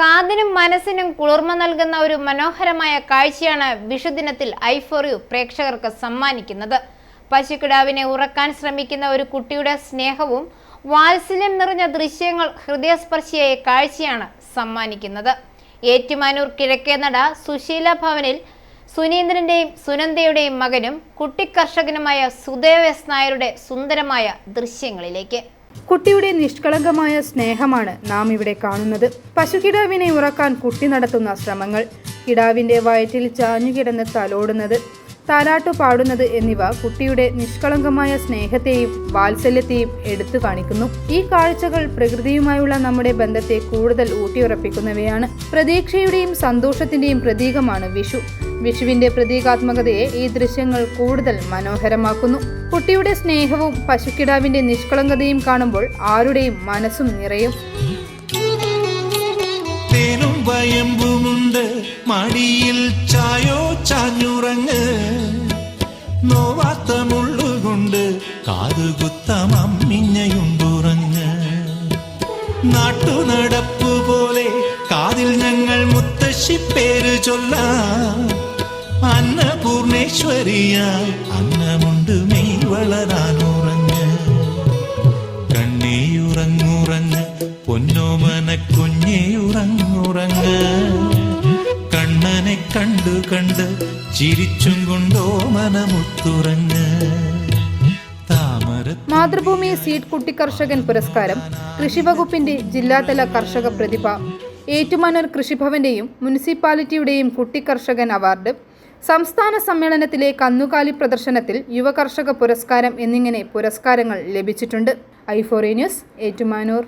കാതിനും മനസ്സിനും കുളിർമ നൽകുന്ന ഒരു മനോഹരമായ കാഴ്ചയാണ് വിഷുദിനത്തിൽ ഐ ഫോർ യു പ്രേക്ഷകർക്ക് സമ്മാനിക്കുന്നത്. പശുക്കിടാവിനെ ഉറക്കാൻ ശ്രമിക്കുന്ന ഒരു കുട്ടിയുടെ സ്നേഹവും വാത്സല്യം നിറഞ്ഞ ദൃശ്യങ്ങൾ ഹൃദയസ്പർശിയായ കാഴ്ചയാണ് സമ്മാനിക്കുന്നത്. ഏറ്റുമാനൂർ കിഴക്കേനട സുശീല ഭവനിൽ സുനീന്ദ്രന്റെയും സുനന്ദയുടെയും മകനും കുട്ടിക്കർഷകനുമായ സുദേവസ് നായരുടെ സുന്ദരമായ ദൃശ്യങ്ങളിലേക്ക്. കുട്ടിയുടെ നിഷ്കളങ്കമായ സ്നേഹമാണ് നാം ഇവിടെ കാണുന്നത്. പശുകിടാവിനെ ഉറക്കാൻ കുട്ടി നടത്തുന്ന ശ്രമങ്ങൾ കിടാവിന്റെ വയറ്റിൽ ചാഞ്ഞുകിടന്ന് തലോടുന്നത് താരാട്ടു പാടുന്നത് എന്നിവ കുട്ടിയുടെ നിഷ്കളങ്കമായ സ്നേഹത്തെയും വാത്സല്യത്തെയും എടുത്തു കാണിക്കുന്നു. ഈ കാഴ്ചകൾ പ്രകൃതിയുമായുള്ള നമ്മുടെ ബന്ധത്തെ കൂടുതൽ ഊട്ടിയുറപ്പിക്കുന്നവയാണ്. പ്രതീക്ഷയുടെയും സന്തോഷത്തിന്റെയും പ്രതീകമാണ് വിഷു. വിഷുവിന്റെ പ്രതീകാത്മകതയെ ഈ ദൃശ്യങ്ങൾ കൂടുതൽ മനോഹരമാക്കുന്നു. കുട്ടിയുടെ സ്നേഹവും പശുക്കിടാവിന്റെ നിഷ്കളങ്കതയും കാണുമ്പോൾ ആരുടെയും മനസ്സും നിറയും. തേനും വയമ്പുമുണ്ട്. മടിയിൽ ചായോ ചാഞ്ഞുറങ്ങ്. നോവാത്ത മുള്ളുകൊണ്ട് കാതുകുത്തം അമ്മിഞ്ഞയുണ്ടുറങ്ങ് നാട്ടുനടപ്പ് പോലെ കാതിൽ ഞങ്ങൾ മുത്തശ്ശി പേര് ചൊല്ലാം. അന്നപൂർണേശ്വരിയായി അന്നമുണ്ട് മെയ് വളരാനുറങ്ങ് കണ്ണേയുറങ്ങുറങ്ങ് പൊന്നോമന കുഞ്ഞേയുറങ്ങുറങ്ങ്. കണ്ണനെ കണ്ടു കണ്ട് ചിരിച്ചും കൊണ്ടോ മനമുത്തുറങ്ങ്. മാതൃഭൂമി സീഡ് കുട്ടി കർഷകൻ പുരസ്കാരം കൃഷിവകുപ്പിന്റെ ജില്ലാതല കർഷക പ്രതിഭ ഏറ്റുമാനൂർ കൃഷിഭവന്റെയും മുനിസിപ്പാലിറ്റിയുടെയും കുട്ടി കർഷകൻ അവാർഡ് സംസ്ഥാന സമ്മേളനത്തിലെ കന്നുകാലി പ്രദർശനത്തിൽ യുവകർഷക പുരസ്കാരം എന്നിങ്ങനെ പുരസ്കാരങ്ങൾ ലഭിച്ചിട്ടുണ്ട്. ഐഫോറി ന്യൂസ് ഏറ്റുമാനൂർ.